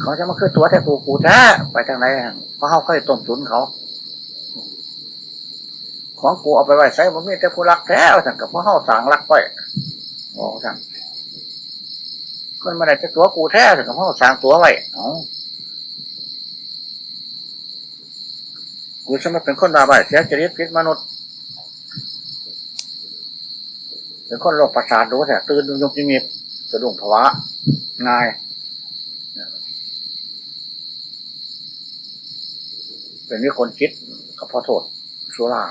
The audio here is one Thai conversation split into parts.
เขาจะมาขึ้นตัวแท้กูกูแท้ไปทางไหนเพราะเขาเคยต้มตุนเขา ของกูเอาไปไว้ใส่ผมมีแต่ผู้รักแท้สั่งกับเพราะเขาสั่งรักไว้บอกสั่งคนมาได้จะตัวกูแท้สั่งกับเพราะเขาสั่งตัวไว้อ้ากูจะมาเป็นคนบาบายเสียจริตพิษมนุษย์เป็นคนโรคประสาทดูแต่ตื่นยุบยิมิบสะดุ้งภาวะง่าย เป็นวิคนคิดกับพอโทษสุรา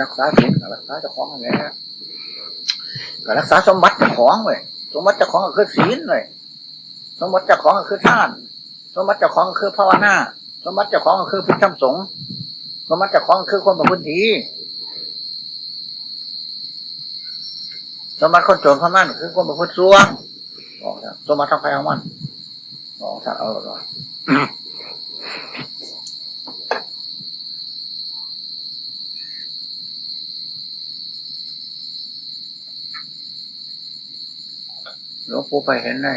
รักษาศีลกับรักษาเจ้าของอะไรนะกับรักษาสมบัติเจ้าของเว้ยสมบัติเจ้าของก็คือศีลเว้ยสมบัติเจ้าของก็คือท่าน สมบัติเจ้าของคือภาวนาสมบัติเจ้าของคือพุทธธรรมสงฆ์สมบัติเจ้าของคือคนประพฤติดีสมบัติคนโจรคนนั้นคือคนประพฤติชั่วบอกเถอะสมบัติทางใครของมันบอกท่านเอาหรอหลวงปู่ไปเห็นใน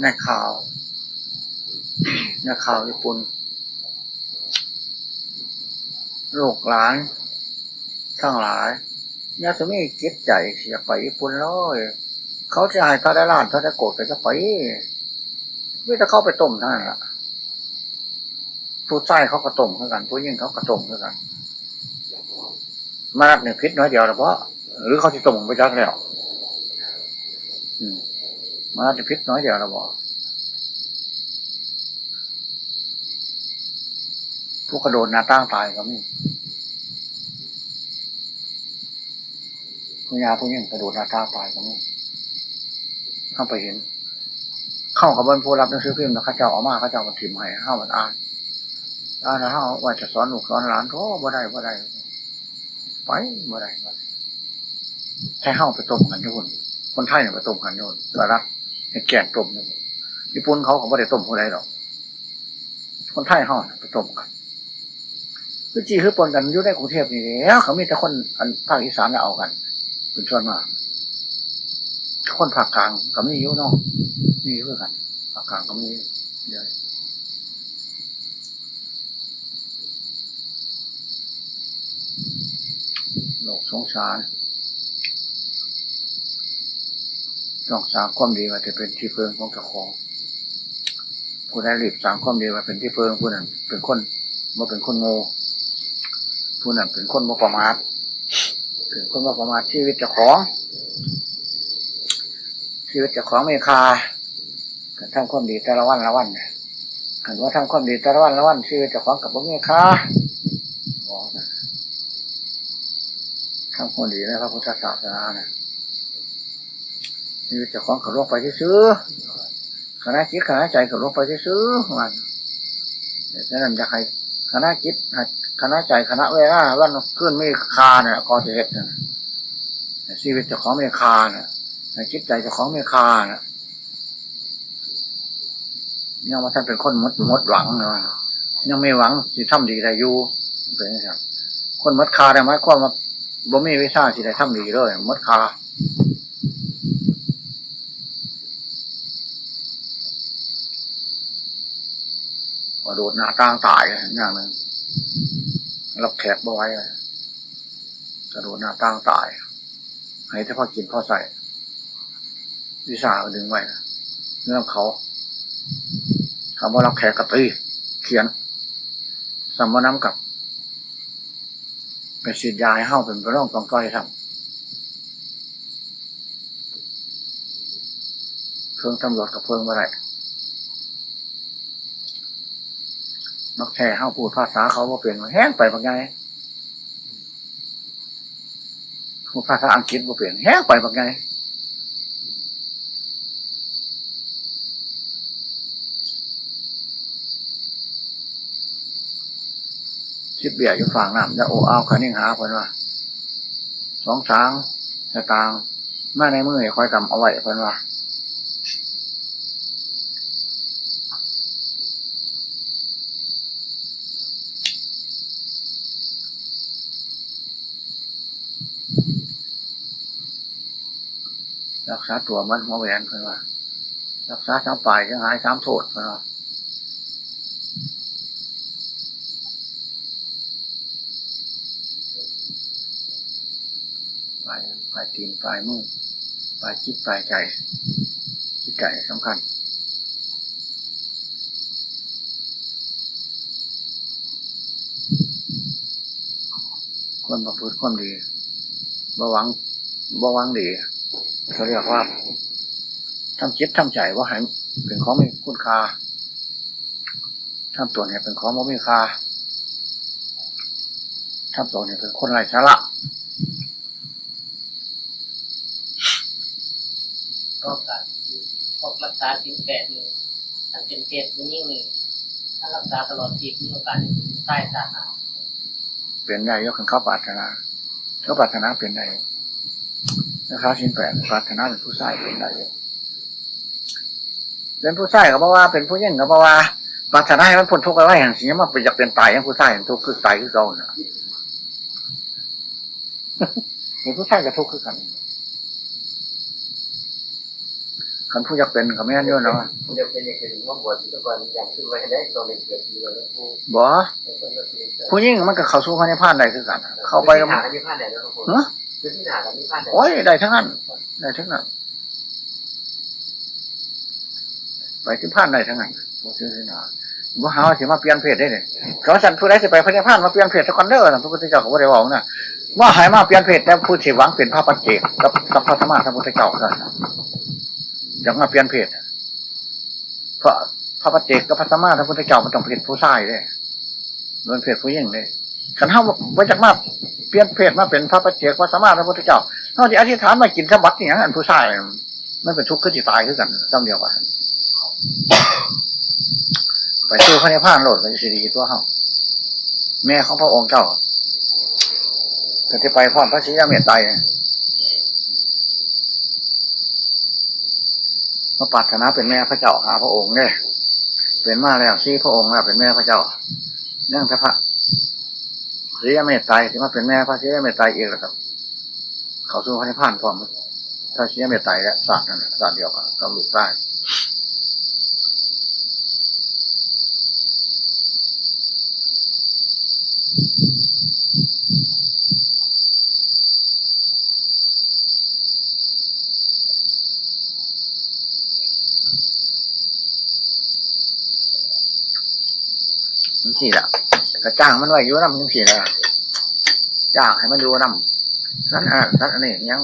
ในข่าวในข่าวญี่ปุ่นลูกหลานทั้งหลายเนี่ยจะมีจิตใจเสียไปญี่ปุ่นเลยเขาจะให้ถ้าได้ล้านถ้าได้โกรธก็จะไปไม่จะเข้าไปต้มท่านละผู้ใต้เขาก็ต้มเท่ากันผู้ยิ่งเขาก็ต้มเท่ากันมารับหนึ่งพิษน้อยเดียวเฉพาะหรือเขาจะต้มไปจักแล้ว มารับหนึ่งพิษน้อยเดียวเราบอกผู้กระโดดหน้าตั้งตายก็มีผู้ยาผู้ยิ่งกระโดดหน้าตั้งตายก็มีเข้าไปเห็น เข้ากับบนผู้รับหนังสือพิมพ์นะข้าเจ้าเอามาข้าเจ้ามาถิ่มให้เข้ามันอ่านอ่านแล้วเข้าว่าจะสอนลูกสอนหลานโอ้บ่ได้บ่ได้ไปบ่ได้บ่ได้ให้เข้าไปต้มกันทุกคนคนไทยเนี่ยไปต้มกันทุกคนแต่รัก แกงต้มนี่ยญี่ปุ่นเขาเขาไม่ได้ต้มผู้ใดหรอก คนไทยเขาน่ะไปต้มกันคือจีคือปนกันอยู่ในกรุงเทพนี่แล้วเขามีแต่คนอันภาคอีสานเนี่ยเอากัน เป็นส่วนมากคนภาคกลางก็ไม่อยู่เนาะมีเพื่อกันภาคกลางก็มีเยอะโลกสงสาร ต้องสร้างความดีว่าจะเป็นที่เพิงของเจ้าของผู้ใดรีบสร้างความดีว่าเป็นที่เพิงผู้นั้นเป็นคนว่าเป็นคนโง่ผู้นั้นเป็นคนบ่ประมาทเป็นคนบ่ประมาทชีวิตเจ้าของชีวิตเจ้าของไมีค่าการทำความดีแต่ละวันละวันกันว่าทำความดีแต่ละวันละวันชีวิตเจ้าของกับบ่มีค่าทำความดีในพระพุทธศาสนาเนะ ชีวิตเจ้าของกับโลกไปซื้อคณะจิตคณะใจกับโลกไปซื้อมันดังนั้นจะใครคณะจิตคณะใจคณะเวลาวันขึ้นไม่คาเนี่ยก็จะเห็นนะชีวิตเจ้าของไม่คาเนี่ยจิตใจเจ้าของไม่คาเนี่ยยังว่าท่านเป็นคนมดมดหวังเนาะยังไม่หวังสิทำดีได้อยู่เป็นอย่างคนมดคาได้ไหมความว่าบ่มีวิชาสิได้ทำดีเลยมดคา ว่าโดดหน้าต่างตายอย่างหนึ่งรับแขกบ่ไว้กระโดดหน้าต่างตาย ให้ถ้าพ่อกินพ่อใส่ วิสาดึงไว้นะเรื่องเขาคำว่ารับแขกกระตีเขียนสัมวน้ำกับเป็นสิทธิ์ยาให้เข้าเป็นพระร่องกองก้อยทำเครื่องตำรวจกับเพิ่งมาได้ นักแท้เข้าพูดภาษาเขาว่าเปลี่ยนแห้งไปบางไงพูดภาษาอังกฤษว่าเปลี่ยนแห้งไปบางไงชิบเบียอยู่ฝั่งน้ำจะโอ้เอาคันนิ่งหาคนว่าสองช้างสตางมาในมือคอยกำเอาไว้เพิ่นว่า รักษาตัวมันหัวแหวนเพิ่นว่า รักษาสามปลายยังหายสามโทษเพิ่นว่าปลายปลายตีนปลายมือปลายจิตปลายใจจิตใจสำคัญคนประพฤติความดีบ่หวังบ่หวังดี เขาเรียกว่าทำจิตทำใจว่าให้เป็นของมีคุณค่าทำตัวเนี่ยเป็นของไม่มีค่าทำตัวเนี่ยเป็นคนไร้สาระก็การพบรักษาสินแปดเลยถ้าเป็นเพศผู้ยิ่งนี่ถ้ารักษาตลอดชีพมีโอกาสใต้สาหัสเป็นได้ยกขึ้นเข้าปรารถนาเขาปรารถนาเป็นได้ นะครับชิ้นแปดปรารถนาเป็นผู้ชายเป็นได้อยู่เป็นผู้ชายก็เพราะว่าเป็นผู้หญิงก็เพราะว่าปรารถนาให้มันพ้นทุกข์อะไรอย่างสิ่งนี้มันเป็นอยากเป็นตายอย่างผู้ชายอย่างทุกข์คือตายคือเก่าน่ะเห็นผู้ชายกับทุกข์คือกันคันผู้อยากเป็นก็ไม่นั่นเยอะนะว่าเดี๋ยวเป็นอย่างอื่นว่าบวชทุกวันอยากขึ้นไว้ให้ได้ตอนเป็นเกิดปีแล้วนะครูบ่แล้วคนก็คือผู้หญิงมันก็เข้าสู่พระนิพพานได้คือกัน เข้าไปก็ที่หากันที่พลาดไหนแล้วครูเนอะคือที่หากันที่พลาดไหนโอ้ยได้ทั้งนั้นได้ทั้งนั้นไปที่พานได้ทั้งนั้นบ่ซื้อสินาบ่หาว่าสิมาเปลี่ยนเพศได้เลยเขาสั่นผู้ใดสิไปพระนิพพานมาเปลี่ยนเพศสักคนเด้อพระพุทธเจ้าก็บ่ได้บอกนะว่าหายมาเปลี่ยนเพศแต่ผู้สิหวังเป็นพระปัจเจกกับกับพระธรรมะพระพุทธเจ้าเท่านั้นอยากมาเปลี่ยนเพศเพราะพระปัจเจกกับพระธรรมะพระพุทธเจ้ามันต้องเป็นผู้ชายเด้มันเพศผู้หญิงเด้ ขันเฮาบ่จักมาเปลี่ยนเพศมาเป็นพระปัจเจกพระธรรมะพระพุทธเจ้านอกจากอธิษฐานมากินสมบัติอย่างนั้นผู้ชายมันเป็นทุกข์ขึ้นจิตตายขึ้นกันจำเดียวกันไปซื้อพระนิพพานโหลดกันสิดีตัวเขาแม่ของพระองค์เจ้าก็จะไปพร้อมพระศรีเมตไตรพระปรารถนาเป็นแม่พระเจ้าหาพระองค์เนี่ยเป็นมาแล้วซี่พระองค์แล้วเป็นแม่พระเจ้าเนื่องพระ สียเมตไตรที่มาเป็นแม่พระเสียเมตไตรเองแหละครับ เขาสู้พระนิพพานพร้อมถ้าเสียเมตไตรและศาสตร์นั่นศาสตร์เดียวกันกับลูกไี่ละกระจ้างมันไว้อยู่น้ำยังสิล่ะจ้างให้มันอยู่น้ำนั่นอะนั่นอันนี้ยัง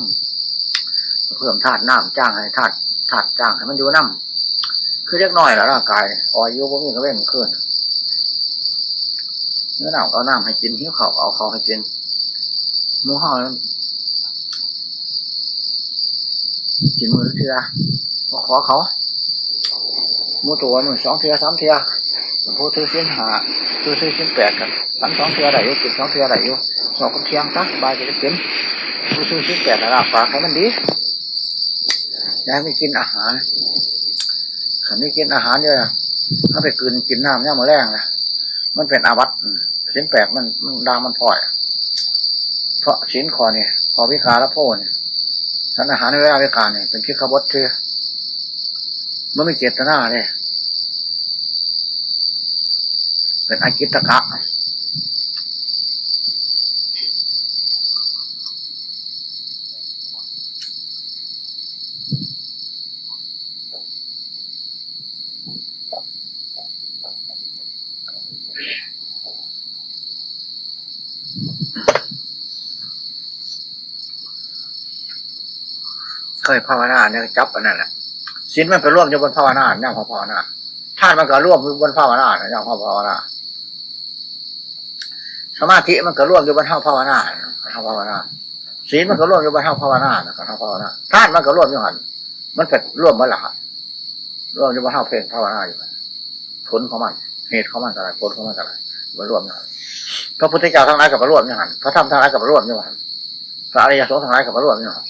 เพิ่มธาตุน้ำจ้างให้ธาตุธาตุจ้างให้มันอยู่น้ำคือเล็กน้อยแล้วร่างกายอ่อยอยุบมีก็เว้นขึ้นเนื้อหนาวเอาน้ำให้กินหิ้วเขาเอาเขาให้กินหมูห่อนั้นกินมือเทือพอขอเขา มูตัวมือสองเทียสามเทียผู้ถือเส้นหาถือซื้อเส้นแปดกันสันสองเทียได้อยู่กินสองเทียได้อยู่สอบกันเที่ยงซะบายจะได้กินผู้ซื้อชิ้นแปดระดับปากให้มันดีอยากไม่กินอาหารขันไม่กินอาหารเยอะถ้าไปกินกินน้ำเนี่ยมาแรงนะ มันเป็นอาวัตชิ้นแปดมันมันดางมันพลอย เพราะชิ้นคอเนี่ยคอพิการและโพเนี่ยท่านอาหารในเวลาพิการเนี่ยเป็นคิดขบดเชื่อมันไม่เจตนาเนี่ยเป็นอากิตกะ เคยภาวนาเนี่ยจับอันนั้นแหละศีลมันไปร่วมอยู่บนภาวนาเนี่ยพอภาวนาท่านมันก็ร่วมอยู่บนภาวนาเนี่ยพอภาวนาสมาธิมันก็ร่วมอยู่บนเท่าภาวนาเท่าภาวนาศีลมันก็ร่วมอยู่บนเท่าภาวนานะครับเท่าภาวนาท่านมันก็ร่วมอยู่หันมันเป็นร่วมมันหละร่วมอยู่บนเท่าเพลงภาวนาอยู่ผลของมัน เหตุของมันอะไรผลของมันอะไรมันร่วมอยู่หันพระพุทธเจ้าทั้งหลายกับมาร่วมอยู่หันพระธรรมทั้งหลายกับมาร่วมอยู่หันพระอริยสงฆ์ทั้งหลายกับมาร่วมอยู่หัน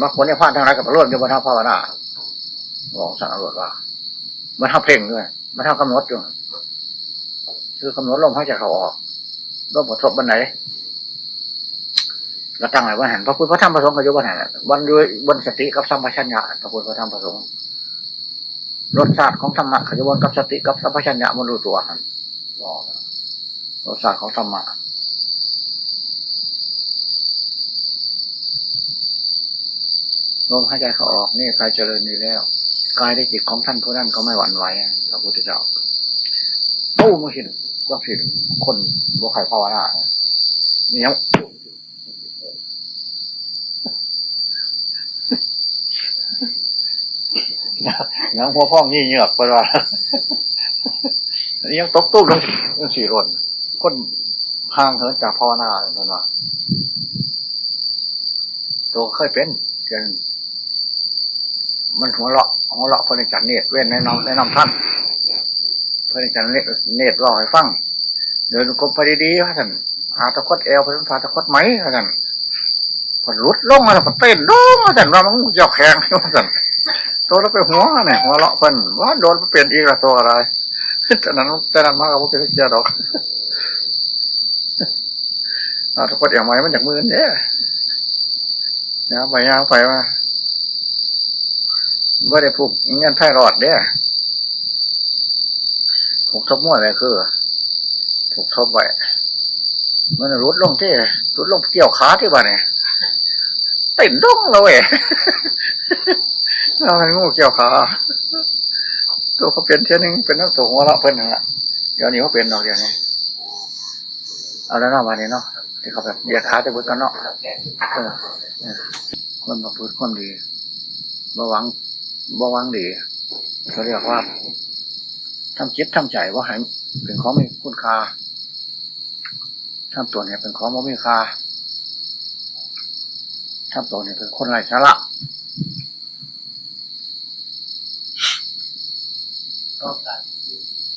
มาคนเนี่ยพลาดทางไหนกับรวดอยู่บนท่าภาวนาบอกสั่งอรวจว่า มันทำเพลงด้วย มันทำกำหนดอยู่คือกำหนดลมหายใจเขาออกลมกระทบบันไหนก็ตั้งไว้วันหันพระพุทธพระธรรมพระสงฆ์ก็อยู่วันหันวันด้วยบนสติกับสัมปชัญญะพระพุทธพระธรรมพระสงฆ์รสชาติของธรรมะขยวนกับสติกับสัมปชัญญะมันรู้ตัวหันบอกรสชาติของธรรมะ ลมหายใจเขาออกนี่กายเจริญดีแล้วกายได้จิตของท่านผู้นั้นก็ไม่หวั่นไหวพระพุทธเจ้าตู้มาสิก็สิคนบุคครภาวนาเนี่ยั งยังพอพ่องยี่เหยือกไปว่าอันนี้ยังตกตู้ลงยังสี่ร่นคนห่างเหินจากภาวนาเป็นว่าตัวเคยเป็นเกินมันหัวเราะหัวเราะพระนิจันเนตเว้นแนะนำแนะนำท่านพระนิจันเนตรเนตรอให้ฟังเดินกลมไปดีๆพระท่านหาตะคดเอวไปพาตะคดไหมพระท่านพอรุดลงมาแล้วก็เต้นลงพระท่านว่ามันหยอกแข็งพระท่านตัวแล้วไปหัวเนี่ยหัวเราะเพิ่นว่าโดนเปลี่ยนอีกละตัวอะไรแต่นั้นแต่นั้นมากกว่าพวกเป็นเกียร์ดอกหาตะคดเอวไหมมันจากมือเนี่ยนะไปยางไปมาว่าได้ผูกเงินไพ่รอดเด้อผูกทบมั่วอะไรคือผูกทบไว้มันรุดลงที่รุดลงเกี่ยวขาที่บ้านเนี่ย เติดดงเลยเว้ยเราให้งูเกี่ยวขาตัวเขาเป็นเช่นนึงเป็นนักตัวหัวเราะเพิ่นนั่นแหละเดี๋ยวนี้เขาเป็นดอกเดียวนี้เอาแล้วเนาะวันนี้เนาะที่เขาแบบเหยียดขาจะบุดกันเนาะเออคนมาพูดความดีบ่หวังบ่หวังดีเขาเรียกว่าทำจิตทำใจว่าให้เป็นของมีคุณค่าทำตัวเนี่ยเป็นของบ่มีค่า ทำตัวเนี่ยเป็นคนไร้สาระก็การ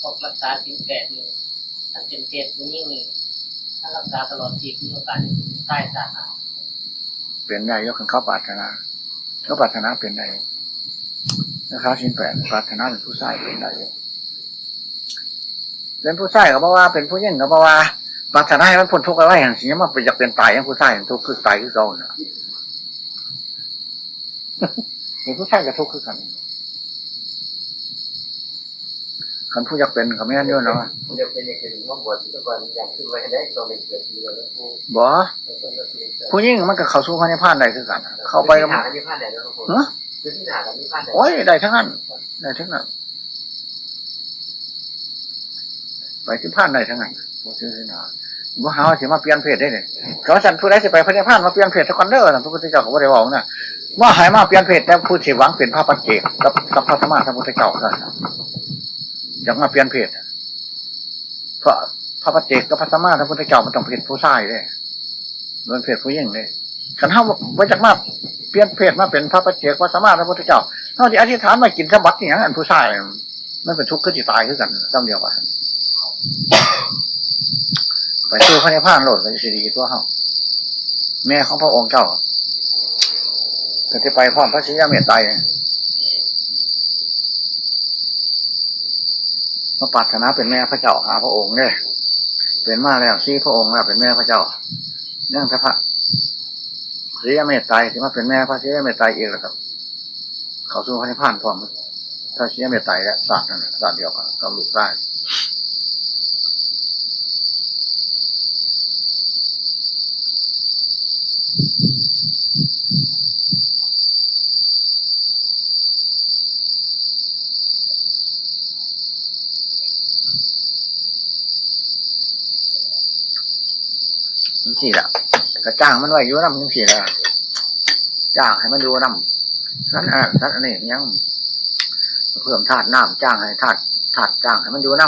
พบรักษาสินแปดมือท่านเป็นเพศมันยิ่งนี่ถ้ารักษาตลอดชีพมีโอกาสจะถึงใต้สาขาเปลี่ยนได้ยกขึ้นเข้าปรารถนาก็ปรารถนาเป็นได้นะครับชิ้นแปดปรารถนาเป็นผู้ชายเป็นได้เป็นผู้ชายก็เพราะว่าเป็นผู้หญิงก็เพราะว่าปรารถนาให้มันพ้นทุกข์อะไรอย่างนี้มันอยากเป็นตายอย่างผู้ชายอย่างทุกข์คือตายคือเก่าน่ะ เป็นผู้ชายกับทุกข์คือกันคันผู้อยากเป็นเขาไม่งั้นเยอะเนาะมันจะเป็นอย่างอื่นว่าบวชที่ตะกอนอย่างขึ้นไว้ได้ตอนเกิดปีแล้วผู้บ่ผู้หญิงมันก็เข้าสู่พระนิพพานได้คือกัน เข้าไปแล้วหามันกันที่ผ่านไหนแล้วทุกคนเนาะคือที่หากันที่ผ่านไหนโอ้ยได้ทั้งนั้นได้ทั้งนั้นไปที่พานได้ทั้งนั้นบ่ซื้อสินาบ่หาว่าสิมาเปลี่ยนเพศได้เนี่ยเขาสั่นผู้ใดสิไปพระนิพพานมาเปลี่ยนเพศสักคนเด้อนะพระพุทธเจ้าก็บ่ได้บอกนะ ว่าหายมาเปลี่ยนเพศแต่ผู้สิหวังเป็นพระปัจเจกกับกับพระธรรมะพระพุทธเจ้าเท่านั้นอยากมาเปลี่ยนเพศเพราะพระปัจเจกกับพระธรรมะพระพุทธเจ้ามันต้องเป็นผู้ชายเด้โดนเพศผู้หญิงเด้ขันเฮาบ่จักมาเปลี่ยนเพศมาเป็นพระปัจเจกพระธรรมะพระพุทธเจ้าเท่าที่อธิษฐานมากินสมบัติอย่างนั้นผู้ชายมันเป็นทุกข์ขึ้นที่ตายขึ้นกันจำเดียวกันไปสู้พระนิพพานโหลดกันสิดีตัวเขาแม่ของพระองค์เจ้า ก็จะไปพร้อมพระศรีเมตไตรพระปรารถนาเป็นแม่พระเจ้าหาพระองค์เนี่ยเป็นมาแล้วซี่พระองค์แล้วเป็นแม่พระเจ้าเนั่งพระศรีเมตไตรที่มาเป็นแม่พระศรีเมตไตรเองแหละครับ เขาสู้พระนิพพานพร้อมถ้าเสียเมตไตรและศาสตร์นั่นศาสตร์เดียวกันกับลูกได้ มันสี่ละกระจ้างมันไว้อยู่น้ำยังสี่ละจ้างให้มันดูน้ำนั่นอะนั่นอันนี้ยัง เพิ่มธาตุน้ำจ้างให้ธาตุธาตุจ้างให้มันอยู่น้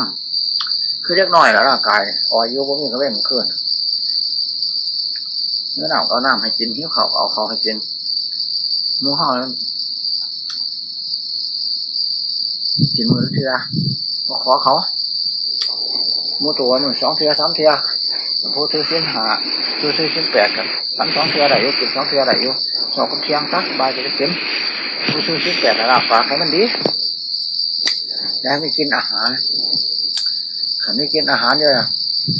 ำคือเล็กน้อยแล้วร่างกายอ่อยยุบมีก็เว้นขึ้นเนื้อหนาวเอาน้ำให้กินหิ้วเขาเอาเขาให้กินมูห่อนั้นกินมือเทียมาขอเขามูตัวหนึ่งสองเทียสามเทีย ผู้ถือเส้นหาผู้ถือเส้นแปดกันสันสองเทืออะไรอยู่กินสองเทืออะไรอยู่สองคนเที่ยงซักบายจะได้กินผู้ถือเส้นแปดระปากให้มันดีแล้วไม่กินอาหารขันไม่กินอาหารเยอะ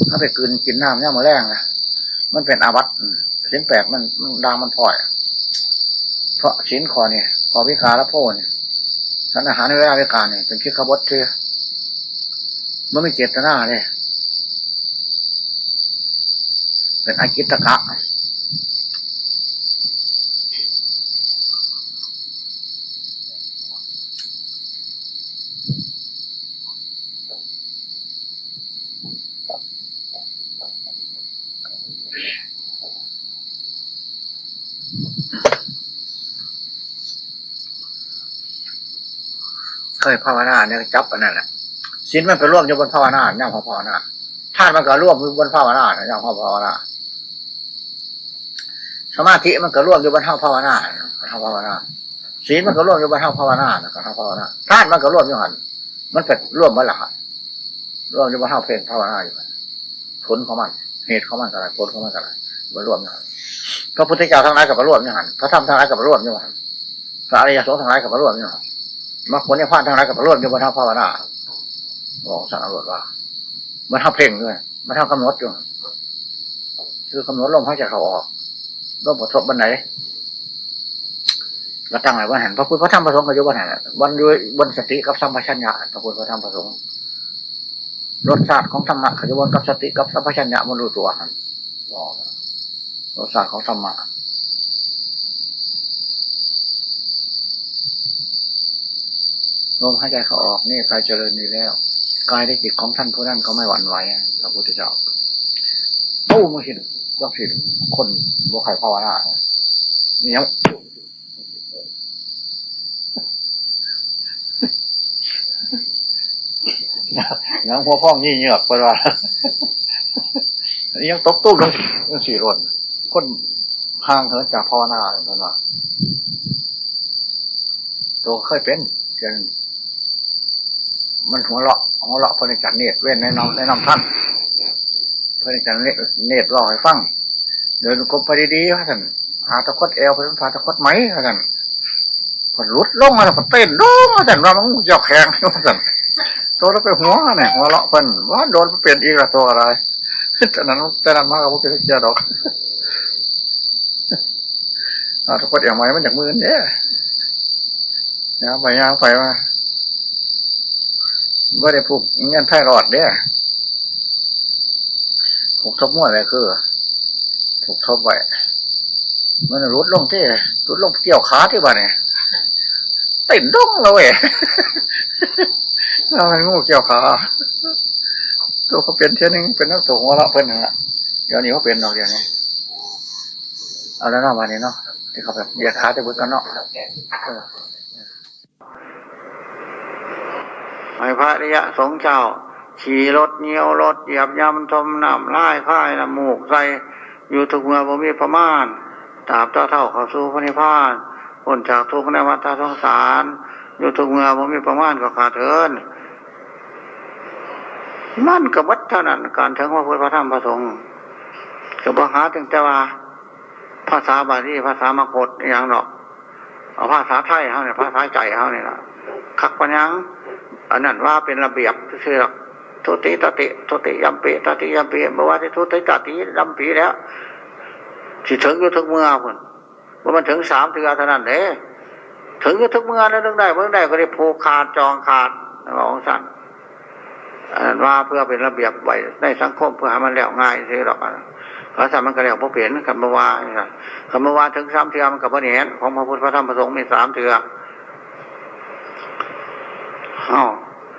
ถ้าไปกินกินน้ำเนี่ยมาแรงนะมันเป็นอาบัติเส้นแปดมันมันดางมันพลอย เพราะชิ้นคอเนี่ยคอวิการและโพเนี่ยสารอาหารในเวลาวิการเนี่ยเป็นคิดขบวเชื่อมันไม่เจตนาเลย เป็นอากิตกะเคยภาวนาเนี่ยจับอันนั้นแหละสินมันไปร่วมอยู่บนภาวนาเนี่ยพอภาวนา ท่านมันก็ร่วมอยู่บนภาวนาเนี่ยพอภาวนาสมาธิมันก็ร่วมอยู่บนเท่าภาวนาเท่าภาวนาศีลมันก็ร่วมอยู่บนเท่าภาวนาเท่าภาวนาท่านมันก็ร่วมอยู่หันมันเป็นร่วมมาหละร่วมอยู่บนเท่าเพลงภาวนาอยู่ผลของมันเหตุของมันอะไรผลของมันอะไรมันร่วมอยู่หันพระพุทธเจ้าทั้งหลายกับมาร่วมอยู่หันพระธรรมทั้งหลายกับมาร่วมอยู่หันพระอริยสงฆ์ทั้งหลายกับมาร่วมอยู่หันมรรคผลเนี่ยพลาดทางไรกับระร่วมอยู่บนท่าภาวนาบอกสังอรวจว่า มันท่าเพ่งด้วยมันท่ากำหนดอยู่คือกำหนดลมหายใจเขาออกลมกระทบบันไหนก็ตั้งไว้ว่าหันพระพุทธพระธรรมพระสงฆ์ก็อยู่บนหันบนด้วยบนสติกับสัมปชัญญะพระพุทธพระธรรมพระสงฆ์รสชาติของธรรมะขยวนกับสติกับสัมปชัญญะมันรู้ตัวหันรสชาติของธรรมะ ลมหายใจเขาออกนี่กายเจริญดีแล้วกายได้จิตของท่านผู้นั้นก็ไม่หวั่นไหวพระพุทธเจ้าตู้มาหินก็ผิดคนบวไข่ภาวนาเนี่ย งยังหัวพ่องยี่เหงือกไปว่ายังตกตู้ลงยังสี่รนคนห่างเหินจากภาวนาเป็นว่าตัวเคยเป็นเกินมันหัวเราะหัวเราะพระนิจันเนตเว้นแนะนำแนะนำท่านพระนิจันเนตรเนตรเล่าให้ฟังเดินกลมไปดีๆท่านหาตะคดเอวไปพาตะคดไหมท่าน ผลรุดลงมาแล้วผลเต้นลงมาท่านว่ามันหยอกแข็งท่นตัวเราไปหัวเนี่ยหัวเราะเพิ่นว่าโดนเปลี่ยนอีกละตัวอะไรแต่นั้นแต่นั้นมากกว่าเป็นเกียร์ดอกอาตะคดเอวไหมมันจากมือเนี่ยนะไปยางไปมาว่าได้ผูกเงินไพ่รอดเด้ผูกทบมั่วอะไรคือผูกทบไว้มันรุดลงที่รุดลงเกี่ยวขาที่บ้านเนี่ย ติดดงเลยเว้ยเราเป็นงูเกี่ยวขาตัวเขาเป็นเท่านึงเป็นนักตัวหัวเราะเพิ่นนึงละเดี๋ยวนี้เขาเป็นเนาะเดี๋ยวนี้เอาแล้วเนาะวันนี้เนาะที่เขาแบบเหยียดขาจะบึกกันเนาะไอ้พระริยะสงเจ้า ขี่รถเงี้ยวรถเหยียบยำทมน้ำไลายค่ายน้ำมูกใส่อยู่ทุกเมื่อบ่มีประมาณตราบเท่าเท่าเขาสู่พระนิพพาน พ้นจากทุกข์ในวัฏสงสารอยู่ทุกเมื่อบ่มีประมาณก็ขาดเถินนั่นกับวัดเท่านั้นการถึงพระพุทธพระธรรมพระสงฆ์กับปัญหาถึงแต่ว่า ภาษาบาลีภาษามคตอย่างหรอกเอาภาษาไทยเขาเนี่ยภาษาใจเขาเนี่ยละคักปัญญังอันนั้นว่าเป็นระเบียบเชื่อทุติตติทุติยัมปีตติยัมปีเมื่อวาที่ทุติตติยัมปีแล้วสิถึงอยู่ทุกเมื่อพุ่น ว่ามันถึงสามเทือเท่านั้นเด้ถึงอยู่ทุกเมื่อแล้วเรื่องได้เมื่อได้ก็ได้ผูกขาดจองขาดของสั่นอันนั้นว่าเพื่อเป็นระเบียบไว้ในสังคมเพื่อให้มันแล้วง่ายสิหรอกพระสั่นมันก็แล้วพอเปลี่ยนคำว่าคำว่าถึงสามเทือมันกับพระเนรของพระพุทธพระธรรมพระสงฆ์มีสามเทือเอา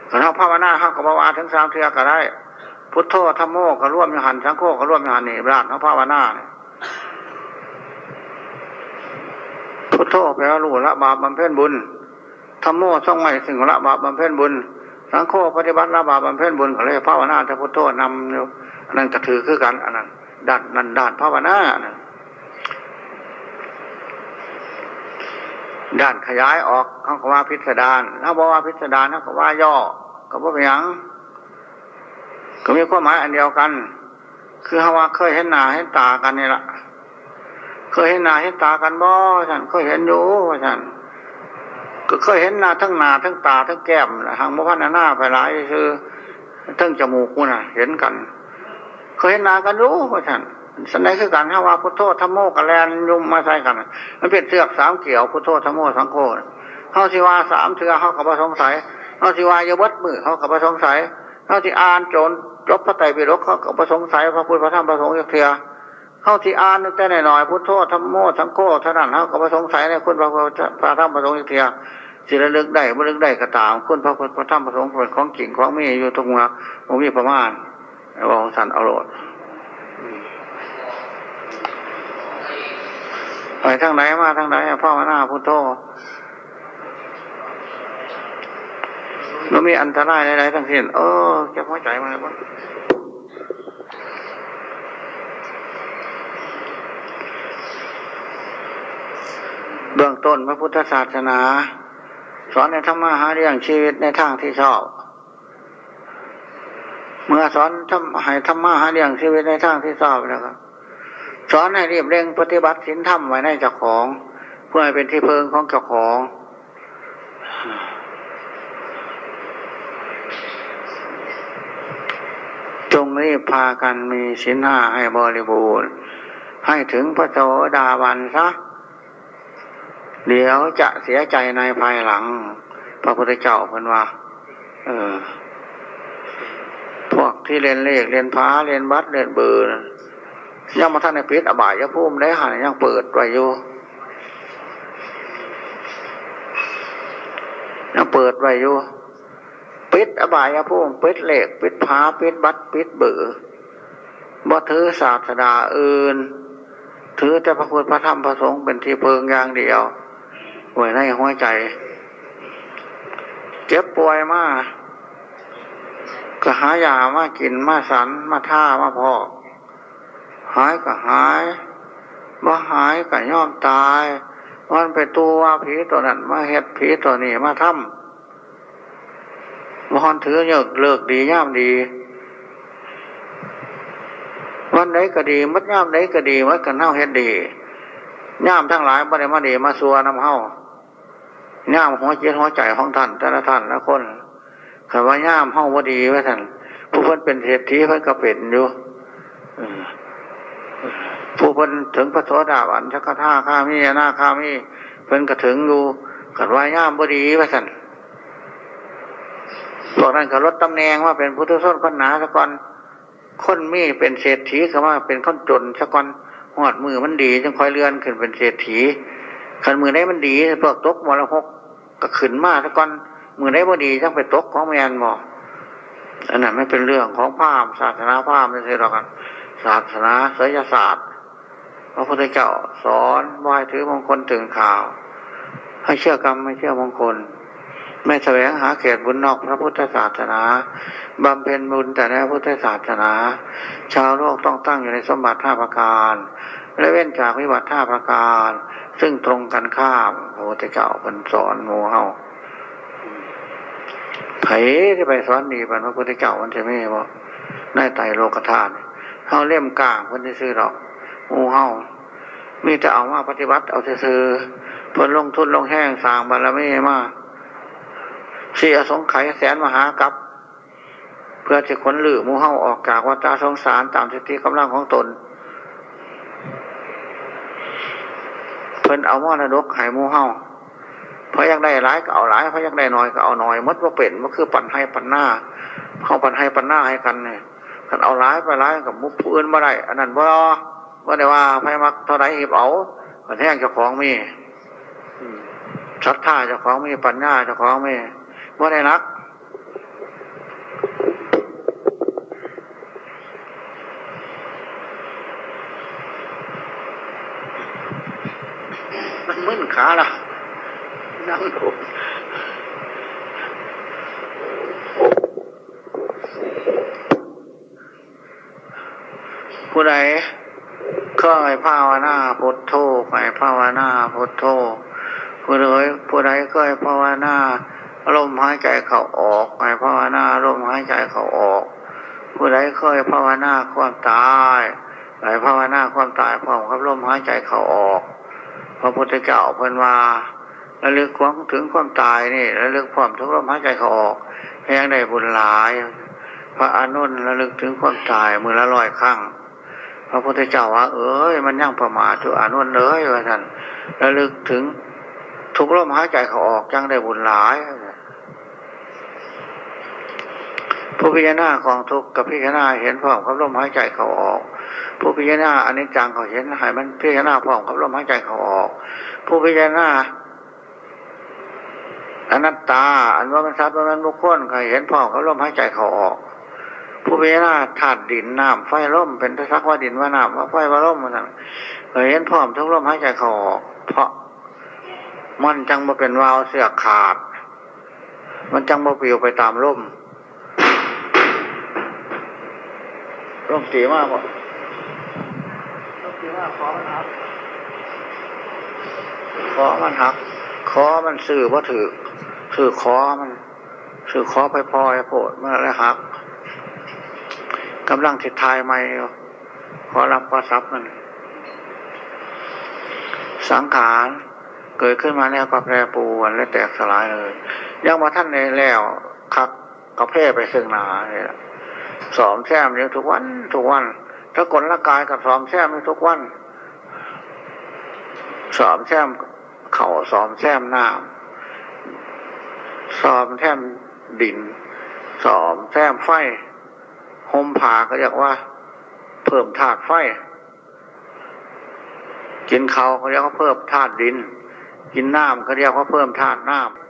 ถ้าเราภาวนาเขาก็ภาวนาถึงสามเทือก็ได้ พุทโธธรรมโมก็ร่วมยหันสังโฆก็ร่วมยหันนี่ราชเขาภาวนาเนี่ยพุท โธแปลว่ารู้ละบาปบำเพ็ญบุญธรรมโมส่องไว้สิ่งละบาปบำเพ็ญบุญสังโฆปฏิบัติละบาปบำเพ็ญบุญก็เลยภาวนาแต่พุทโธนำอยู่อันนั้นก็ถือคือกันอันนั้นด้านนั่นดานภาวนาด้านขยายออกเขาก็ว่าพิสดารถ้าบอกว่าพิสดารเขาก็ว่าย่อ ก็ว่าเป็นหยังก็มีความหมายอันเดียวกัน คือฮาว่าเคยเห็นหน้าเห็นตากันนี่แหละ เคยเห็นหน้าเห็นตากันบ่ฉันเคยเห็นอยู่ว่าฉันก็เคยเห็นหน้าทั้งหน้าทั้งตาทั้งแก้มนะหางบ่พันหน้าไปหลายคือทั้งจมูกกูน่ะ เห็นกัน เคยเห็นหน้ากันรู้ว่าฉันสันใดคือกันฮาว่าพุทโธธรรมโมกับแลนยุมมาใส่กันมันเป็นเสือกสามเกี่ยวพุทโธธรรมโมสังโฆเฮาสิว่าสามเถือเฮากับบ่สงสัยเฮาสิว่ายเบิดมือเฮากับบ่สงสัยเฮาสิอ่านโจนจบพระไตรปิฎกเขากับบ่สงสัยพระพุทธพระธรรมพระสงฆ์จักเทื่อ เฮาที่อ่านแต่หน้อยๆพุทโธธรรมโมสังโฆท่านั้นเฮากับบ่สงสัยในคุณพระพุทธพระธรรมพระสงฆ์เทื่อสิระลึกได้บ่ลึกได้ก็ตามคุณพระพุทธพระธรรมพระสงฆ์เป็นของจริงของมีอยู่ทุกเมื่อบ่มีประมาณว่าของสันเอาโลดไปทางไหนมาทางไหนพ่อมาหน้าพุทโธมันมีอันตรายใดๆทั้งสิ้นเออเก็บหัวใจมาเลยบ้าง เบื้องต้นพระพุทธศาสนา สอนในธรรมะหาเรื่องชีวิตในทางที่ชอบ เมื่อสอนทำให้ธรรมะหาเรื่องชีวิตในทางที่ชอบแล้วครับสอนให้รีบเร่งปฏิบัติศีลธรรมไว้ในเจ้าของ เพื่อให้เป็นที่เพิงของเจ้าของ จงรีบพากันมีศีลห้าให้บริบูรณ์ ให้ถึงพระโสดาบันซะ เดี๋ยวจะเสียใจในภายหลัง พระพุทธเจ้าเพิ่นว่า เออ พวกที่เรียนเลขเรียนพาเรียนบัตรเรียนเบอร์น่ะยังมาท่านในปิดอบายยภูมิได้หันยังเปิดไว้อยู่ยังเปิดไว้อยู่ปิดอบายยภูมิปิดเหล็กปิดผาปิดบัตรปิดเบือบ่ถือศาสดาอื่น ถือแต่พระพุทธพระธรรมพระสงฆ์เป็นที่เพิงอย่างเดียว ไว้ในหัวใจ เจ็บป่วยมากก็หายามากินมาสันมาท่ามาพอกหายก็หายว่าหายก็ย่อมตาย มันไปตัวผีตัวนั้นมาเฮ็ดผีตัวนี้มาทำมอนถือเยกเลิกดีย่ามดี วันไหนก็ดีมัดย่ามไหนก็ดีมัดกันเฮาเฮ็ดดีย่ามทั้งหลายบ่ได้มาดีมาสัวนำเฮา ย่ามหัวจิตหัวใจของท่านแต่ละท่านละคนคำว่าย่ามเฮาบ่ดีไว้ท่านผู้เพิ่นเป็นเศรษฐีเพิ่นก็เป็นอยู่ผู้เพิ่นถึงพระโสดาบันชักท่าข้ามีหน้าข้ามีเพิ่นก็ถึงอยู่กัดว่าย่ามบดีว่านพวกนั้นก็ลดตำแหน่งว่าเป็นพุทธส้นคนหนาสะก่อนคนมีเป็นเศรษฐีก็ว่าเป็นคนจนสะก่อนหอดมือมันดีจึงคอยเลื่อนขึ้นเป็นเศรษฐี ขันมือได้มันดีพวกตกมรหกก็ขึ้นมาสะก่อนมือได้บ่ดีจังไปตกของแมนหมออันนั้นไม่เป็นเรื่องของพราหมณ์ศาสนาพราหมณ์ไม่ใช่หรอกกันศาสนาศิลศาสตร์พระพุทธเจ้าสอนว่าให้ถือมงคลถึงข่าว ให้เชื่อกรรมไม่เชื่อมงคล ไม่แสวงหาเขตบุญนอกพระพุทธศาสนาบำเพ็ญบุญแต่ในพระพุทธศาสนา ชาวโลกต้องตั้งอยู่ในสมบัติห้าประการและเว้นจากวิบัติห้าประการ ซึ่งตรงกันข้ามพระพุทธเจ้าเป็นสอนหมูเฮาไผที่ไปสอนดีเป็นพระพุทธเจ้ามันจะไม่บอกในไตโลกธาตุเฮาเล่มกลางเพิ่นซื้อดอกหมูเฮามีแต่เอามาปฏิบัติเอาซื้อเพิ่นลงทุนลงแห้งสร้างบารมีมาเสียสงไขยแสนมหากับ เพื่อจะขนหลือมูเฮาออกจากวัฏสงสารตามสติกำลังของตน พิ่นเอามรดกให้หมูเฮาเพราะยากได้หลายก็เอาหลายเพราะยากได้น้อยก็เอาน้อยมัดว่าเป็นมันคือปันให้ปันหน้าเข้าปันให้ปันหน้าให้กันเนี่ยกันเอาร้ายไปร้ายกับมุกผู้อื่นมาได้อันนั้นบ่ว่าได้ว่าไพ่มักเท่าไรหีบเอากันแท่งเจ้าของมีชัดท่าเจ้าของมีปัญญาเจ้าของมีว่าได้นัก มึนขาละนั่งดูผู้ใดเคยภาวนาพุทโธไปภาวนาพุทโธผู้ใดผู้ใดเคยภาวนาลมหายใจเขาออกไปภาวนาลมหายใจเขาออก ผู้ใดเคยภาวนาความตายไหลภาวนาความตายพร้อมกับลมหายใจเขาออก พระพุทธเจ้าเพิ่นว่าระลึกความถึงความตายนี่ระลึกพร้อมทุกลมหายใจเขาออกแห่งได้บุญหลาย พระอานนระลึกถึงความตายมือละร้อยครั้งพระพุทธเจ้าว่า เอ้ยมันยังประมาทอยู่อานนเลยว่าท่านระลึกถึงทุกลมหายใจเขาออกจังได้บุญหลายผู้พิจารณาของทุกข์กับพิจารณาเห็นพร้อมกับลมหายใจเขาออก ผู้พิจารณาอนิจจังเขาเห็นให้มันพิจารณาพร้อมกับลมหายใจเขาออก ผู้พิจารณาอนัตตา อันว่ามันทรัพย์ว่ามันบุคคลเขาเห็นพร้อมกับลมหายใจเขาออก ผู้พิจารณาธาตุดินน้ำไฟลมเป็นทักว่าดินว่าน้ำว่าไฟว่าลมมันเคยเห็นพร้อมทั้งลมหายใจเขาออก เพราะมันจังมาเป็นวาวเสือกขาด มันจังมาปลิวไปตามลมลมตีมากบ่ ลมตีมาขอมันหัก ขอมันหัก ขอมันสื่อว่าถือสื่อขอมันสื่อขอไปพอยโผดมันแล้วหักกำลังทิดทายไม่ขอรับขอทรัพย์มันสังขารเกิดขึ้นมาแล้วก็แปรปรวนและแตกสลายเลยยังมาท่านในแล้วคักกระเพาะไปซึ่งนาเนี่ยสอมแซมอยู่ยทุกวันทุกวัน ถ้ากลร่างกายกับสอมแซมทุกวันสอมแซมเข่าสอมแซมน้ำสอมแซมดิน สอมแซมไฟห่มผ้าก็เรียกว่า เพิ่มธาตุไฟ กินเขาเขาเรียกว่าเพิ่มธาตุดิน กินน้ำเขาเรียกว่าเพิ่มธาตุน้ำ